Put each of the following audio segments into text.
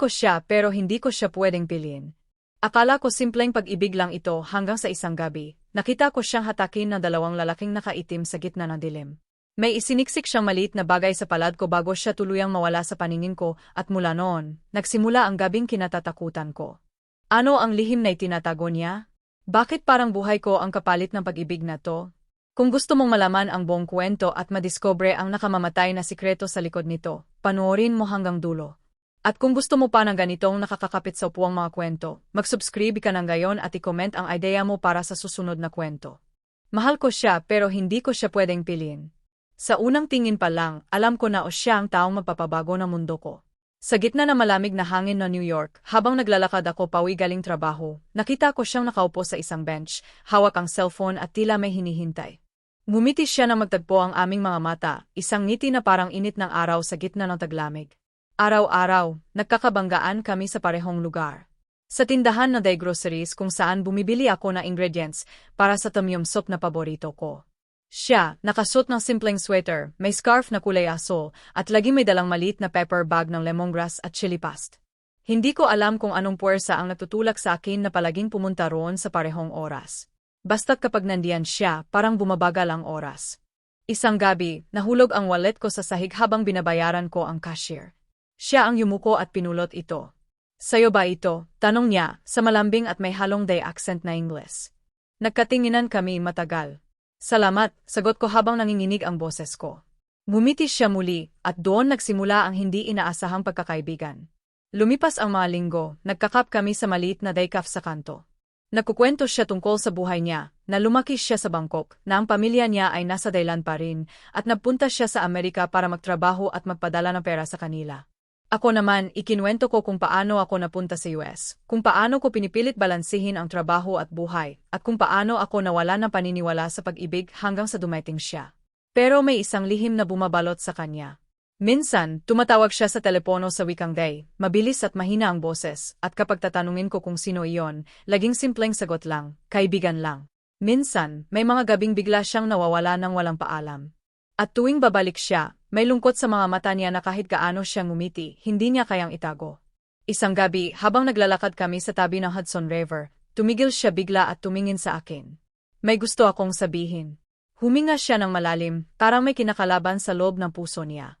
ko siya pero hindi ko siya pwedeng piliin. Akala ko simpleng pag-ibig lang ito hanggang sa isang gabi. Nakita ko siyang hatakin ng dalawang lalaking nakaitim sa gitna ng dilim. May isiniksik siyang maliit na bagay sa palad ko bago siya tuluyang mawala sa paningin ko at mula noon, nagsimula ang gabing kinatatakutan ko. Ano ang lihim na itinatago niya? Bakit parang buhay ko ang kapalit ng pag-ibig na to? Kung gusto mong malaman ang buong kwento at madiskobre ang nakamamatay na sikreto sa likod nito, panoorin mo hanggang dulo. At kung gusto mo pa ng ganitong nakakakapit sa upuang mga kwento, mag-subscribe ka ng gayon at i-comment ang idea mo para sa susunod na kwento. Mahal ko siya pero hindi ko siya pwedeng piliin. Sa unang tingin pa lang, alam ko na o siya ang taong magpapabago ng mundo ko. Sa gitna ng malamig na hangin ng New York, habang naglalakad ako pauwi galing trabaho, nakita ko siyang nakaupo sa isang bench, hawak ang cellphone at tila may hinihintay. Ngumiti siya na magtagpo ang aming mga mata, isang ngiti na parang init ng araw sa gitna ng taglamig. Araw-araw, nagkakabanggaan kami sa parehong lugar. Sa tindahan na day groceries kung saan bumibili ako ng ingredients para sa tomyum soup na paborito ko. Siya, nakasuot ng simpleng sweater, may scarf na kulay aso, at lagi may dalang maliit na pepper bag ng lemongrass at chili paste. Hindi ko alam kung anong puwersa ang natutulak sa akin na palaging pumunta roon sa parehong oras. Basta't kapag nandiyan siya, parang bumabagal ang oras. Isang gabi, nahulog ang wallet ko sa sahig habang binabayaran ko ang cashier. Siya ang yumuko at pinulot ito. Sayo ba ito? Tanong niya, sa malambing at may halong day accent na Ingles. Nagkatinginan kami matagal. Salamat, sagot ko habang nanginginig ang boses ko. Ngumiti siya muli, at doon nagsimula ang hindi inaasahang pagkakaibigan. Lumipas ang mga linggo, nagkakap kami sa maliit na daycaf sa kanto. Nagkukwento siya tungkol sa buhay niya, na lumaki siya sa Bangkok, na ang pamilya niya ay nasa Thailand pa rin, at nagpunta siya sa Amerika para magtrabaho at magpadala ng pera sa kanila. Ako naman, ikinwento ko kung paano ako napunta sa US, kung paano ko pinipilit balansihin ang trabaho at buhay, at kung paano ako nawala ng paniniwala sa pag-ibig hanggang sa dumating siya. Pero may isang lihim na bumabalot sa kanya. Minsan, tumatawag siya sa telepono sa wikang day, mabilis at mahina ang boses, at kapag tatanungin ko kung sino iyon, laging simpleng sagot lang, kaibigan lang. Minsan, may mga gabing bigla siyang nawawala ng walang paalam. At tuwing babalik siya, may lungkot sa mga mata niya na kahit gaano siyang ngumiti, hindi niya kayang itago. Isang gabi, habang naglalakad kami sa tabi ng Hudson River, tumigil siya bigla at tumingin sa akin. May gusto akong sabihin. Huminga siya ng malalim, parang may kinakalaban sa loob ng puso niya.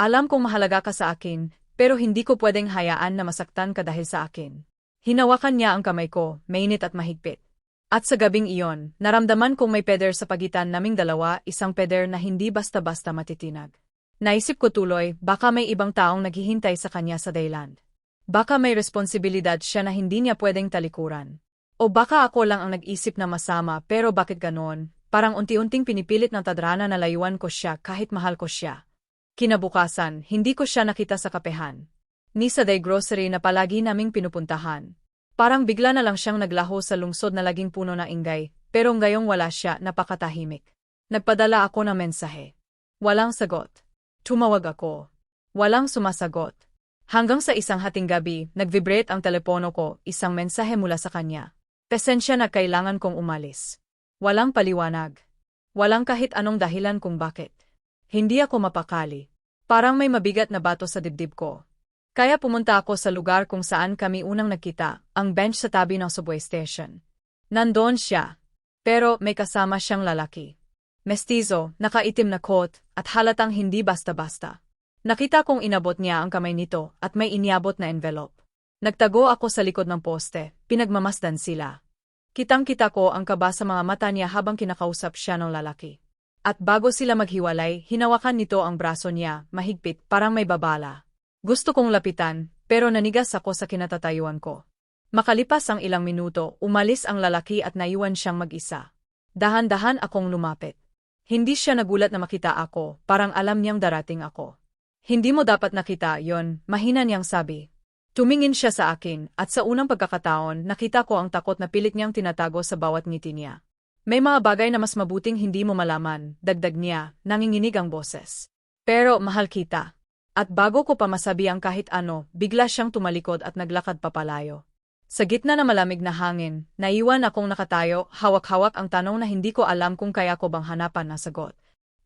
Alam kong mahalaga ka sa akin, pero hindi ko pwedeng hayaan na masaktan ka dahil sa akin. Hinawakan niya ang kamay ko, mainit at mahigpit. At sa gabing iyon, naramdaman kong may peder sa pagitan naming dalawa, isang peder na hindi basta-basta matitinag. Naisip ko tuloy, baka may ibang taong naghihintay sa kanya sa Dayland. Baka may responsibilidad siya na hindi niya pwedeng talikuran. O baka ako lang ang nag-isip na masama pero bakit ganoon? Parang unti-unting pinipilit ng tadrana na layuan ko siya kahit mahal ko siya. Kinabukasan, hindi ko siya nakita sa kapehan. Ni sa day grocery na palagi naming pinupuntahan. Parang bigla na lang siyang naglaho sa lungsod na laging puno ng ingay, pero ngayong wala siya, napakatahimik. Nagpadala ako ng mensahe. Walang sagot. Tumawag ako. Walang sumasagot. Hanggang sa isang hating gabi, nag-vibrate ang telepono ko, isang mensahe mula sa kanya. Pesensya na kailangan kong umalis. Walang paliwanag. Walang kahit anong dahilan kung bakit. Hindi ako mapakali. Parang may mabigat na bato sa dibdib ko. Kaya pumunta ako sa lugar kung saan kami unang nakita, ang bench sa tabi ng subway station. Nandoon siya. Pero may kasama siyang lalaki. Mestizo, nakaitim na coat, at halatang hindi basta-basta. Nakita kong inabot niya ang kamay nito at may iniabot na envelope. Nagtago ako sa likod ng poste, pinagmamasdan sila. Kitang-kita ko ang kaba sa mga mata niya habang kinakausap siya ng lalaki. At bago sila maghiwalay, hinawakan nito ang braso niya, mahigpit, parang may babala. Gusto kong lapitan, pero nanigas ako sa kinatatayuan ko. Makalipas ang ilang minuto, umalis ang lalaki at naiwan siyang mag-isa. Dahan-dahan akong lumapit. Hindi siya nagulat na makita ako, parang alam niyang darating ako. Hindi mo dapat nakita yon, mahina niyang sabi. Tumingin siya sa akin, at sa unang pagkakataon, nakita ko ang takot na pilit niyang tinatago sa bawat ngiti niya. May mga bagay na mas mabuting hindi mo malaman, dagdag niya, nanginginig ang boses. Pero mahal kita. At bago ko pa masabi ang kahit ano, bigla siyang tumalikod at naglakad papalayo. Sa gitna ng malamig na hangin, naiwan akong nakatayo, hawak-hawak ang tanong na hindi ko alam kung kaya ko bang hanapan na sagot.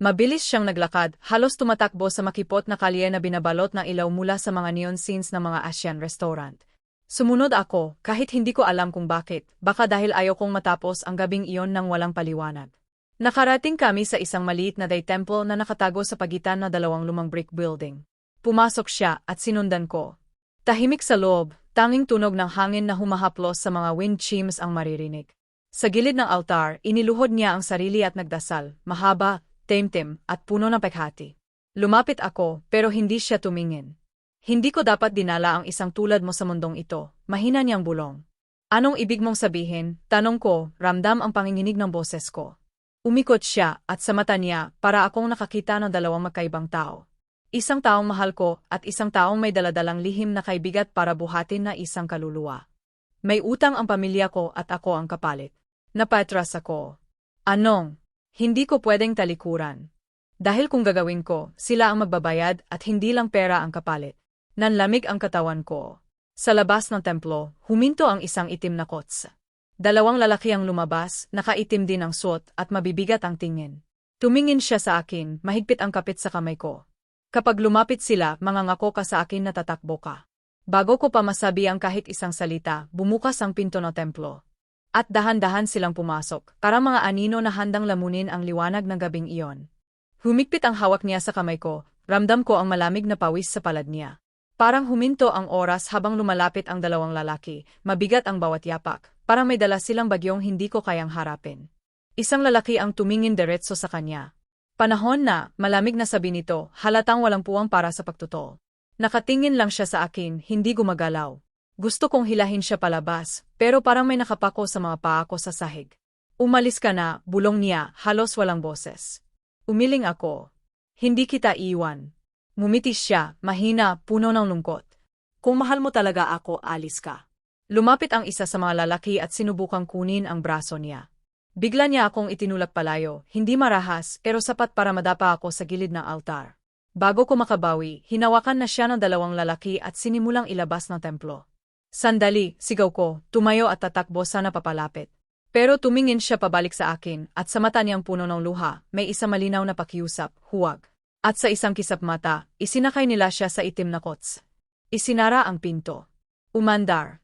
Mabilis siyang naglakad, halos tumatakbo sa makipot na kalye na binabalot ng ilaw mula sa mga neon scenes ng mga Asian restaurant. Sumunod ako, kahit hindi ko alam kung bakit, baka dahil ayaw kong matapos ang gabing iyon ng walang paliwanag. Nakarating kami sa isang maliit na day temple na nakatago sa pagitan ng dalawang lumang brick building. Pumasok siya at sinundan ko. Tahimik sa loob, tanging tunog ng hangin na humahaplos sa mga wind chimes ang maririnig. Sa gilid ng altar, iniluhod niya ang sarili at nagdasal, mahaba, temtem, at puno ng pekhati. Lumapit ako, pero hindi siya tumingin. Hindi ko dapat dinala ang isang tulad mo sa mundong ito, mahina niyang bulong. Anong ibig mong sabihin? Tanong ko, ramdam ang panginginig ng boses ko. Umikot siya at sa mata niya para akong nakakita ng dalawang magkaibang tao. Isang taong mahal ko at isang taong may daladalang lihim na kaibigat para buhatin na isang kaluluwa. May utang ang pamilya ko at ako ang kapalit. Napatras ako. Anong? Hindi ko pwedeng talikuran. Dahil kung gagawin ko, sila ang magbabayad at hindi lang pera ang kapalit. Nanlamig ang katawan ko. Sa labas ng templo, huminto ang isang itim na kots. Dalawang lalaki ang lumabas, nakaitim din ang suot at mabibigat ang tingin. Tumingin siya sa akin, mahigpit ang kapit sa kamay ko. Kapag lumapit sila, mangangako ka sa akin na tatakbo ka. Bago ko pa masabi ang kahit isang salita, bumukas ang pinto ng templo. At dahan-dahan silang pumasok, para mga anino na handang lamunin ang liwanag ng gabing iyon. Humigpit ang hawak niya sa kamay ko, ramdam ko ang malamig na pawis sa palad niya. Parang huminto ang oras habang lumalapit ang dalawang lalaki, mabigat ang bawat yapak, parang may dala silang bagyong hindi ko kayang harapin. Isang lalaki ang tumingin diretso sa kanya. Panahon na, malamig na sabi nito, halatang walang puwang para sa pagtutol. Nakatingin lang siya sa akin, hindi gumagalaw. Gusto kong hilahin siya palabas, pero parang may nakapako sa mga paa ko sa sahig. Umalis ka na, bulong niya, halos walang boses. Umiling ako. Hindi kita iwan. Mumitis siya, mahina, puno ng lungkot. Kung mahal mo talaga ako, alis ka. Lumapit ang isa sa mga lalaki at sinubukang kunin ang braso niya. Bigla niya akong itinulak palayo, hindi marahas, pero sapat para madapa ako sa gilid ng altar. Bago ko makabawi, hinawakan na siya ng dalawang lalaki at sinimulang ilabas ng templo. Sandali, sigaw ko, tumayo at tatakbo sana papalapit. Pero tumingin siya pabalik sa akin at sa mata niyang puno ng luha, may isa malinaw na pakiusap, huwag. At sa isang kisap mata, isinakay nila siya sa itim na kots. Isinara ang pinto. Umandar.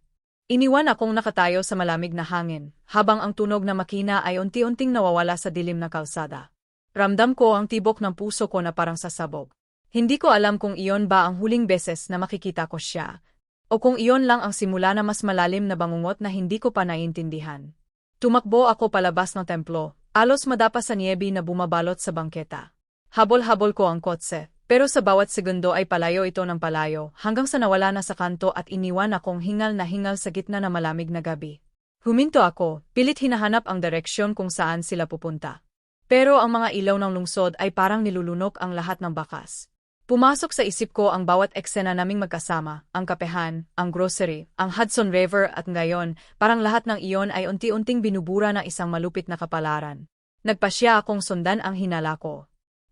Iniwan akong nakatayo sa malamig na hangin, habang ang tunog na makina ay unti-unting nawawala sa dilim na kalsada. Ramdam ko ang tibok ng puso ko na parang sasabog. Hindi ko alam kung iyon ba ang huling beses na makikita ko siya, o kung iyon lang ang simula na mas malalim na bangungot na hindi ko pa naiintindihan. Tumakbo ako palabas ng templo, alos madapa sa niyebi na bumabalot sa bangketa. Habol-habol ko ang kotse, pero sa bawat segundo ay palayo ito ng palayo, hanggang sa nawala na sa kanto at iniwan akong hingal na hingal sa gitna ng malamig na gabi. Huminto ako, pilit hinahanap ang direksyon kung saan sila pupunta. Pero ang mga ilaw ng lungsod ay parang nilulunok ang lahat ng bakas. Pumasok sa isip ko ang bawat eksena naming magkasama, ang kapehan, ang grocery, ang Hudson River at ngayon, parang lahat ng iyon ay unti-unting binubura ng isang malupit na kapalaran. Nagpasya akong sundan ang hinala ko.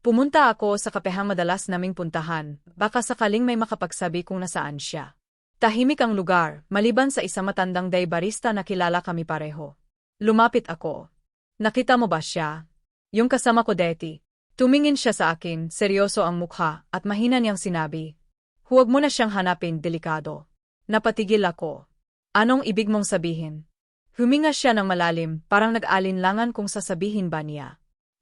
Pumunta ako sa kapehang madalas naming puntahan, baka sakaling may makapagsabi kung nasaan siya. Tahimik ang lugar, maliban sa isang matandang day barista na kilala kami pareho. Lumapit ako. Nakita mo ba siya? Yung kasama ko deti. Tumingin siya sa akin, seryoso ang mukha, at mahina niyang sinabi. Huwag mo na siyang hanapin, delikado. Napatigil ako. Anong ibig mong sabihin? Huminga siya ng malalim, parang nag-alinlangan kung sasabihin ba niya.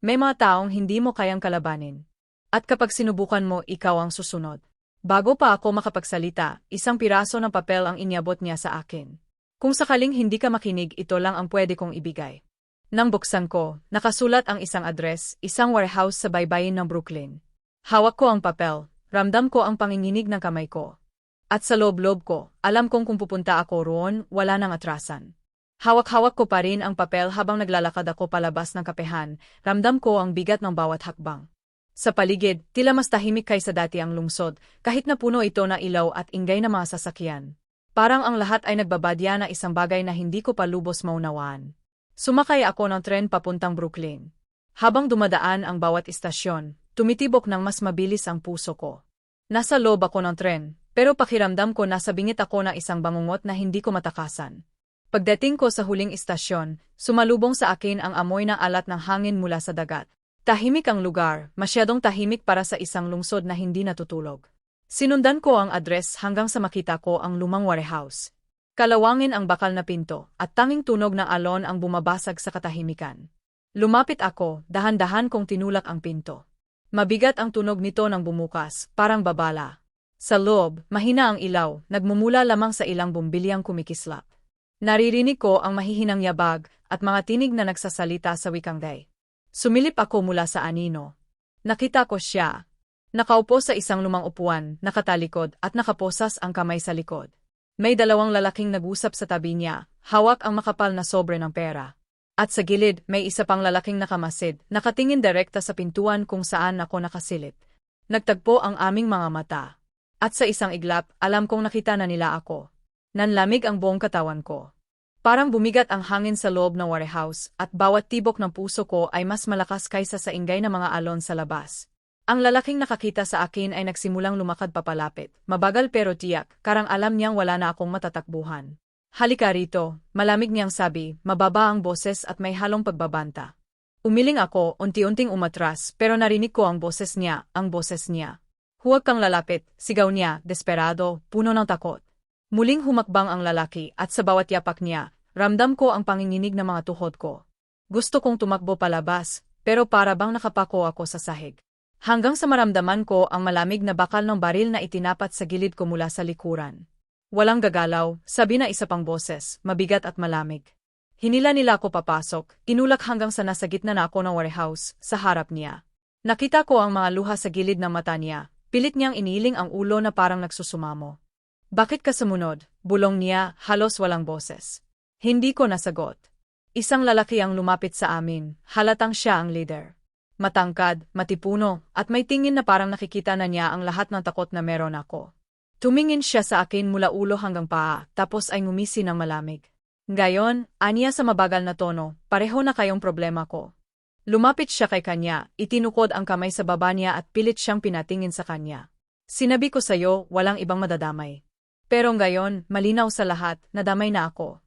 May mga taong hindi mo kayang kalabanin. At kapag sinubukan mo, ikaw ang susunod. Bago pa ako makapagsalita, isang piraso ng papel ang inyabot niya sa akin. Kung sakaling hindi ka makinig, ito lang ang pwede kong ibigay. Nang buksan ko, nakasulat ang isang address, isang warehouse sa baybayin ng Brooklyn. Hawak ko ang papel, ramdam ko ang panginginig ng kamay ko. At sa loob-loob ko, alam kong kung pupunta ako roon, wala nang atrasan. Hawak-hawak ko pa rin ang papel habang naglalakad ako palabas ng kapehan, ramdam ko ang bigat ng bawat hakbang. Sa paligid, tila mas tahimik kaysa dati ang lungsod, kahit na puno ito na ilaw at ingay na mga sasakyan. Parang ang lahat ay nagbabadya na isang bagay na hindi ko pa lubos maunawaan. Sumakay ako ng tren papuntang Brooklyn. Habang dumadaan ang bawat istasyon, tumitibok ng mas mabilis ang puso ko. Nasa loob ako ng tren, pero pakiramdam ko nasa bingit ako ng isang bangungot na hindi ko matakasan. Pagdating ko sa huling istasyon, sumalubong sa akin ang amoy na alat ng hangin mula sa dagat. Tahimik ang lugar, masyadong tahimik para sa isang lungsod na hindi natutulog. Sinundan ko ang address hanggang sa makita ko ang lumang warehouse. Kalawangin ang bakal na pinto, at tanging tunog ng alon ang bumabasag sa katahimikan. Lumapit ako, dahan-dahan kong tinulak ang pinto. Mabigat ang tunog nito nang bumukas, parang babala. Sa loob, mahina ang ilaw, nagmumula lamang sa ilang bumbilyang kumikislap. Naririnig ko ang mahihinang yabag at mga tinig na nagsasalita sa wikang day. Sumilip ako mula sa anino. Nakita ko siya. Nakaupo sa isang lumang upuan, nakatalikod at nakaposas ang kamay sa likod. May dalawang lalaking nag-usap sa tabi niya, hawak ang makapal na sobre ng pera. At sa gilid, may isa pang lalaking nakamasid, nakatingin direkta sa pintuan kung saan ako nakasilip. Nagtagpo ang aming mga mata. At sa isang iglap, alam kong nakita na nila ako. Nanlamig ang buong katawan ko. Parang bumigat ang hangin sa loob ng warehouse, at bawat tibok ng puso ko ay mas malakas kaysa sa ingay ng mga alon sa labas. Ang lalaking nakakita sa akin ay nagsimulang lumakad papalapit, mabagal pero tiyak, karang alam niyang wala na akong matatakbuhan. Halika rito, malamig niyang sabi, mababa ang boses at may halong pagbabanta. Umiling ako, unti-unting umatras, pero narinig ko ang boses niya, ang boses niya. Huwag kang lalapit, sigaw niya, desperado, puno ng takot. Muling humakbang ang lalaki at sa bawat yapak niya, ramdam ko ang panginginig ng mga tuhod ko. Gusto kong tumakbo palabas, pero para bang nakapako ako sa sahig. Hanggang sa maramdaman ko ang malamig na bakal ng baril na itinapat sa gilid ko mula sa likuran. Walang gagalaw, sabi na isa pang boses, mabigat at malamig. Hinila nila ako papasok, inulak hanggang sa nasa gitna na ako ng warehouse, sa harap niya. Nakita ko ang mga luha sa gilid ng mata niya, pilit niyang iniling ang ulo na parang nagsusumamo. Bakit ka sumunod? Bulong niya, halos walang boses. Hindi ko nasagot. Isang lalaki ang lumapit sa amin, halatang siya ang leader. Matangkad, matipuno, at may tingin na parang nakikita na niya ang lahat ng takot na meron ako. Tumingin siya sa akin mula ulo hanggang paa, tapos ay ngumisi ng malamig. Ngayon, aniya sa mabagal na tono, pareho na kayong problema ko. Lumapit siya kay kanya, itinukod ang kamay sa baba niya at pilit siyang pinatingin sa kanya. Sinabi ko sa'yo, walang ibang madadamay. Pero ngayon, malinaw sa lahat, nadamay na ako.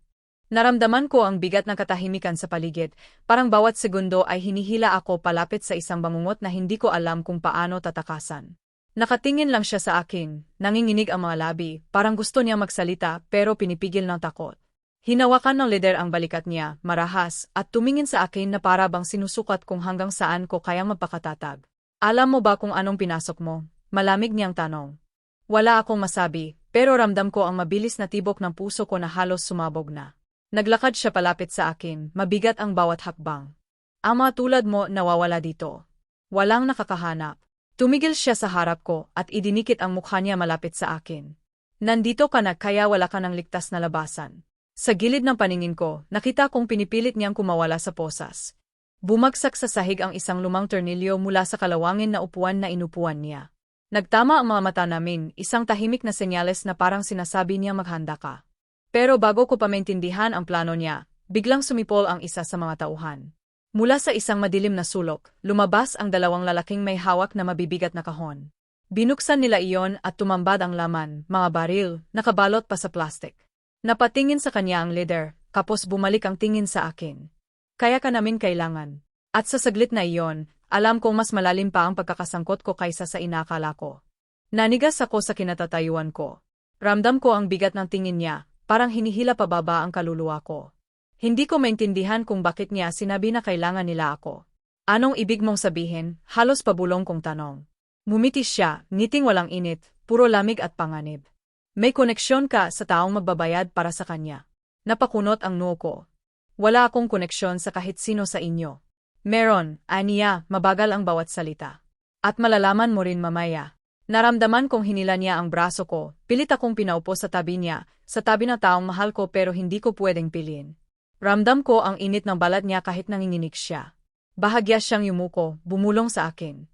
Naramdaman ko ang bigat ng katahimikan sa paligid, parang bawat segundo ay hinihila ako palapit sa isang bangungot na hindi ko alam kung paano tatakasan. Nakatingin lang siya sa akin, nanginginig ang mga labi, parang gusto niya magsalita pero pinipigil ng takot. Hinawakan ng lider ang balikat niya, marahas, at tumingin sa akin na para bang sinusukat kung hanggang saan ko kayang magpakatatag. Alam mo ba kung anong pinasok mo? Malamig niyang tanong. Wala akong masabi, pero ramdam ko ang mabilis na tibok ng puso ko na halos sumabog na. Naglakad siya palapit sa akin, mabigat ang bawat hakbang. Ama tulad mo nawawala dito. Walang nakakahanap. Tumigil siya sa harap ko at idinikit ang mukha niya malapit sa akin. Nandito ka na kaya wala ka ng ligtas na labasan. Sa gilid ng paningin ko, nakita kong pinipilit niyang kumawala sa posas. Bumagsak sa sahig ang isang lumang tornilyo mula sa kalawangin na upuan na inupuan niya. Nagtama ang mga mata namin, isang tahimik na senyales na parang sinasabi niya maghanda ka. Pero bago ko pa maintindihan ang plano niya, biglang sumipol ang isa sa mga tauhan. Mula sa isang madilim na sulok, lumabas ang dalawang lalaking may hawak na mabibigat na kahon. Binuksan nila iyon at tumambad ang laman, mga baril, nakabalot pa sa plastik. Napatingin sa kanya ang leader, kapos bumalik ang tingin sa akin. Kaya ka namin kailangan. At sa saglit na iyon, alam kong mas malalim pa ang pagkakasangkot ko kaysa sa inakala ko. Nanigas ako sa kinatatayuan ko. Ramdam ko ang bigat ng tingin niya, Parang hinihila pababa ang kaluluwa ko. Hindi ko maintindihan kung bakit niya sinabi na kailangan nila ako. Anong ibig mong sabihin? Halos pabulong kong tanong. Mumitis siya, ngiting walang init, puro lamig at panganib. May koneksyon ka sa taong magbabayad para sa kanya. Napakunot ang noo ko. Wala akong koneksyon sa kahit sino sa inyo. Meron, aniya, mabagal ang bawat salita. At malalaman mo rin mamaya. Naramdaman kong hinila niya ang braso ko, pilit akong pinaupo sa tabi niya, sa tabi ng taong mahal ko pero hindi ko pwedeng piliin. Ramdam ko ang init ng balat niya kahit nanginginig siya. Bahagya siyang yumuko, bumulong sa akin.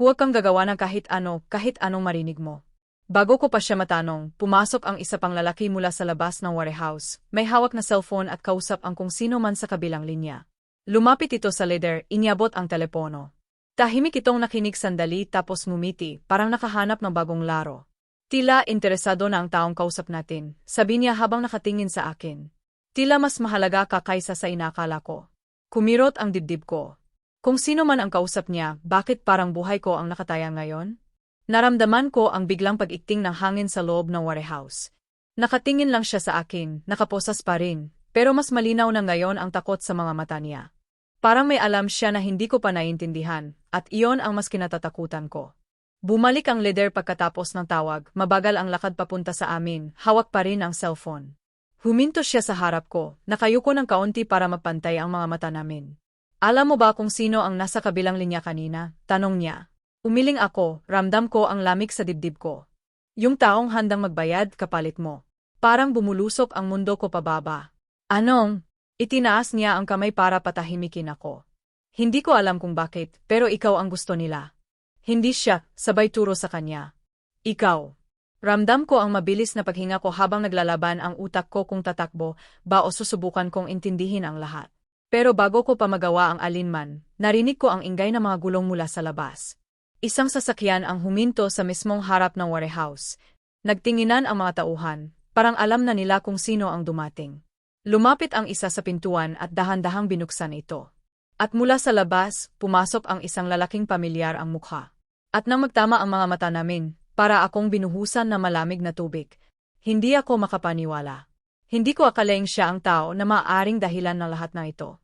Huwag kang gagawa ng kahit ano, kahit anong marinig mo. Bago ko pa siya matanong, pumasok ang isa pang lalaki mula sa labas ng warehouse, may hawak na cellphone at kausap ang kung sino man sa kabilang linya. Lumapit ito sa leader, inyabot ang telepono. Tahimik itong nakinig sandali tapos ngumiti, parang nakahanap ng bagong laro. Tila interesado na ang taong kausap natin, sabi niya habang nakatingin sa akin. Tila mas mahalaga ka kaysa sa inakala ko. Kumirot ang dibdib ko. Kung sino man ang kausap niya, bakit parang buhay ko ang nakataya ngayon? Naramdaman ko ang biglang pag-ikting ng hangin sa loob ng warehouse. Nakatingin lang siya sa akin, nakaposas pa rin, pero mas malinaw na ngayon ang takot sa mga mata niya. Parang may alam siya na hindi ko pa naiintindihan, at iyon ang mas kinatatakutan ko. Bumalik ang leader pagkatapos ng tawag, mabagal ang lakad papunta sa amin, hawak pa rin ang cellphone. Huminto siya sa harap ko, nakayuko ng kaunti para mapantay ang mga mata namin. Alam mo ba kung sino ang nasa kabilang linya kanina? Tanong niya. Umiling ako, ramdam ko ang lamig sa dibdib ko. Yung taong handang magbayad kapalit mo. Parang bumulusok ang mundo ko pababa. Anong? Itinaas niya ang kamay para patahimikin ako. Hindi ko alam kung bakit, pero ikaw ang gusto nila. Hindi siya, sabay turo sa kanya. Ikaw. Ramdam ko ang mabilis na paghinga ko habang naglalaban ang utak ko kung tatakbo ba o susubukan kong intindihin ang lahat. Pero bago ko pa magawa ang alinman, narinig ko ang ingay ng mga gulong mula sa labas. Isang sasakyan ang huminto sa mismong harap ng warehouse. Nagtinginan ang mga tauhan, parang alam na nila kung sino ang dumating. Lumapit ang isa sa pintuan at dahan-dahang binuksan ito. At mula sa labas, pumasok ang isang lalaking pamilyar ang mukha. At nang magtama ang mga mata namin, para akong binuhusan na malamig na tubig, hindi ako makapaniwala. Hindi ko akalaing siya ang tao na maaring dahilan ng lahat ng ito.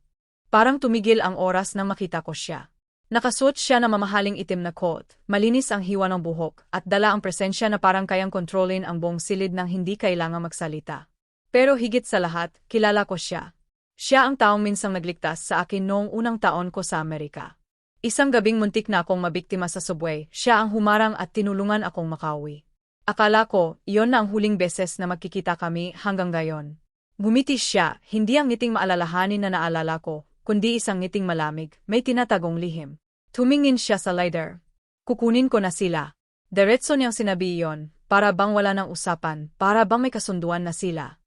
Parang tumigil ang oras nang makita ko siya. Nakasuot siya ng mamahaling itim na coat, malinis ang hiwa ng buhok, at dala ang presensya na parang kayang kontrolin ang buong silid ng hindi kailangang magsalita. Pero higit sa lahat, kilala ko siya. Siya ang taong minsang nagligtas sa akin noong unang taon ko sa Amerika. Isang gabing muntik na akong mabiktima sa subway, siya ang humarang at tinulungan akong makawi. Akala ko, iyon na ang huling beses na magkikita kami hanggang gayon. Gumiti siya, hindi ang ngiting maalalahanin na naalala ko, kundi isang ngiting malamig, may tinatagong lihim. Tumingin siya sa lighter. Kukunin ko na sila. Diretso niyang sinabi iyon, para bang wala ng usapan, para bang may kasunduan na sila.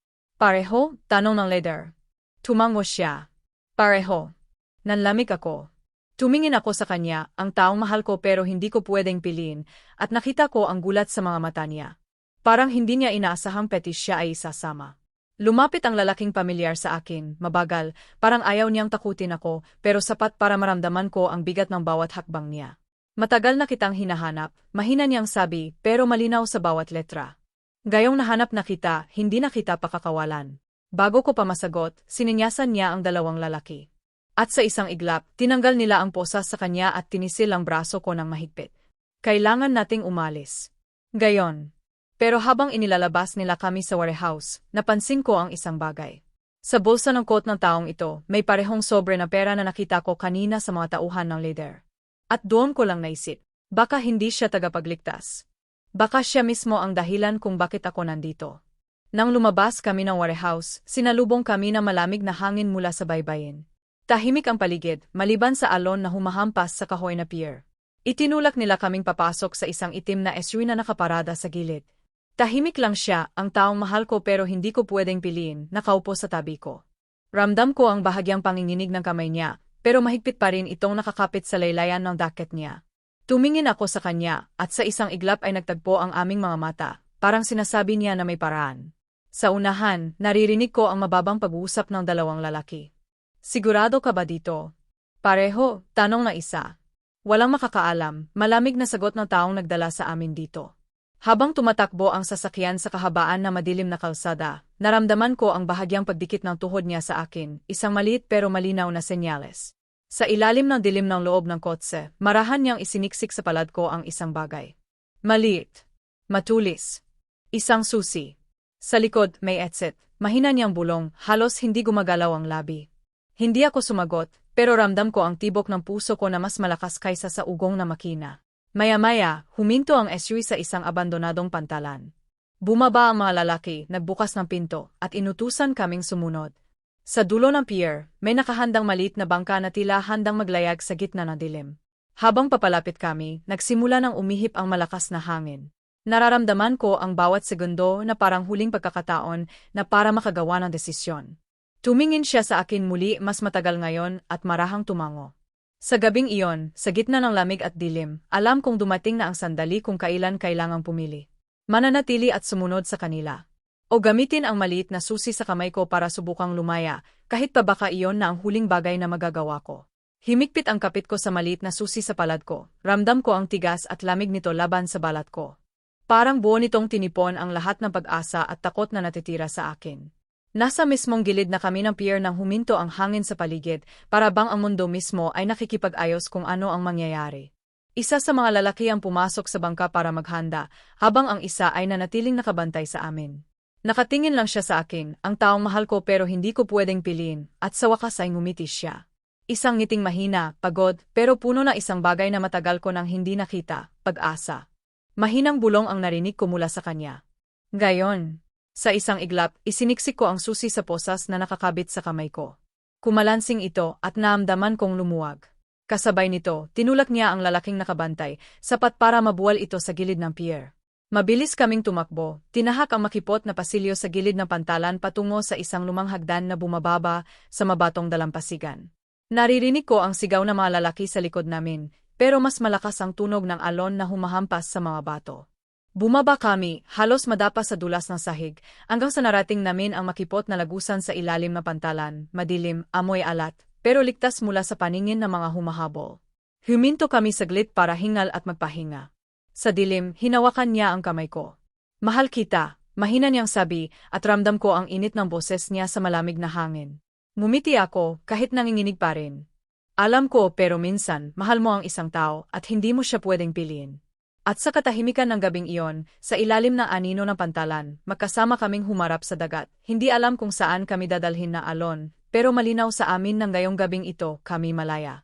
Pareho? Tanong ng leader. Tumango siya. Pareho. Nanlamig ako. Tumingin ako sa kanya, ang taong mahal ko pero hindi ko pwedeng piliin, at nakita ko ang gulat sa mga mata niya. Parang hindi niya inaasahang petis siya ay isasama. Lumapit ang lalaking pamilyar sa akin, mabagal, parang ayaw niyang takutin ako, pero sapat para maramdaman ko ang bigat ng bawat hakbang niya. Matagal na kitang hinahanap, mahina niyang sabi, pero malinaw sa bawat letra. Gayong nahanap na kita, hindi na kita pakakawalan. Bago ko pa masagot, sininyasan niya ang dalawang lalaki. At sa isang iglap, tinanggal nila ang posas sa kanya at tinisil ang braso ko ng mahigpit. Kailangan nating umalis. Gayon. Pero habang inilalabas nila kami sa warehouse, napansin ko ang isang bagay. Sa bulsa ng coat ng taong ito, may parehong sobre na pera na nakita ko kanina sa mga tauhan ng leader. At doon ko lang naisip, baka hindi siya tagapagligtas. Baka siya mismo ang dahilan kung bakit ako nandito. Nang lumabas kami ng warehouse, sinalubong kami ng malamig na hangin mula sa baybayin. Tahimik ang paligid, maliban sa alon na humahampas sa kahoy na pier. Itinulak nila kaming papasok sa isang itim na SUV na nakaparada sa gilid. Tahimik lang siya, ang taong mahal ko pero hindi ko pwedeng piliin, nakaupo sa tabi ko. Ramdam ko ang bahagyang panginginig ng kamay niya, pero mahigpit pa rin itong nakakapit sa laylayan ng daket niya. Tumingin ako sa kanya, at sa isang iglap ay nagtagpo ang aming mga mata, parang sinasabi niya na may paraan. Sa unahan, naririnig ko ang mababang pag-uusap ng dalawang lalaki. Sigurado ka ba dito? Pareho, tanong na isa. Walang makakaalam, malamig na sagot ng taong nagdala sa amin dito. Habang tumatakbo ang sasakyan sa kahabaan na madilim na kalsada, naramdaman ko ang bahagyang pagdikit ng tuhod niya sa akin, isang maliit pero malinaw na senyales. Sa ilalim ng dilim ng loob ng kotse, marahan niyang isiniksik sa palad ko ang isang bagay. Maliit. Matulis. Isang susi. Sa likod, may etset. Mahina niyang bulong, halos hindi gumagalaw ang labi. Hindi ako sumagot, pero ramdam ko ang tibok ng puso ko na mas malakas kaysa sa ugong na makina. Maya-maya, huminto ang SUV sa isang abandonadong pantalan. Bumaba ang mga lalaki, nagbukas ng pinto, at inutusan kaming sumunod. Sa dulo ng pier, may nakahandang maliit na bangka na tila handang maglayag sa gitna ng dilim. Habang papalapit kami, nagsimula ng umihip ang malakas na hangin. Nararamdaman ko ang bawat segundo na parang huling pagkakataon na para makagawa ng desisyon. Tumingin siya sa akin muli mas matagal ngayon at marahang tumango. Sa gabing iyon, sa gitna ng lamig at dilim, alam kong dumating na ang sandali kung kailan kailangang pumili. Mananatili at sumunod sa kanila. O gamitin ang maliit na susi sa kamay ko para subukang lumaya, kahit pa baka iyon na ang huling bagay na magagawa ko. Himikpit ang kapit ko sa maliit na susi sa palad ko. Ramdam ko ang tigas at lamig nito laban sa balat ko. Parang buo nitong tinipon ang lahat ng pag-asa at takot na natitira sa akin. Nasa mismong gilid na kami ng pier nang huminto ang hangin sa paligid, para bang ang mundo mismo ay nakikipag-ayos kung ano ang mangyayari. Isa sa mga lalaki ang pumasok sa bangka para maghanda, habang ang isa ay nanatiling nakabantay sa amin. Nakatingin lang siya sa akin, ang taong mahal ko pero hindi ko pwedeng piliin, at sa wakas ay ngumiti siya. Isang ngiting mahina, pagod, pero puno na isang bagay na matagal ko nang hindi nakita, pag-asa. Mahinang bulong ang narinig ko mula sa kanya. Gayon. Sa isang iglap, isiniksik ko ang susi sa posas na nakakabit sa kamay ko. Kumalansing ito at naamdaman kong lumuwag. Kasabay nito, tinulak niya ang lalaking nakabantay, sapat para mabuwal ito sa gilid ng pier. Mabilis kaming tumakbo, tinahak ang makipot na pasilyo sa gilid ng pantalan patungo sa isang lumang hagdan na bumababa sa mabatong dalampasigan. Naririnig ko ang sigaw ng mga lalaki sa likod namin, pero mas malakas ang tunog ng alon na humahampas sa mga bato. Bumaba kami, halos madapa sa dulas ng sahig, hanggang sa narating namin ang makipot na lagusan sa ilalim na pantalan, madilim, amoy alat, pero ligtas mula sa paningin ng mga humahabol. Huminto kami saglit para hingal at magpahinga. Sa dilim, hinawakan niya ang kamay ko. Mahal kita, mahina niyang sabi, at ramdam ko ang init ng boses niya sa malamig na hangin. Ngumiti ako, kahit nanginginig pa rin. Alam ko pero minsan, mahal mo ang isang tao at hindi mo siya pwedeng piliin. At sa katahimikan ng gabing iyon, sa ilalim ng anino ng pantalan, magkasama kaming humarap sa dagat. Hindi alam kung saan kami dadalhin na alon, pero malinaw sa amin ng gayong gabing ito, kami malaya.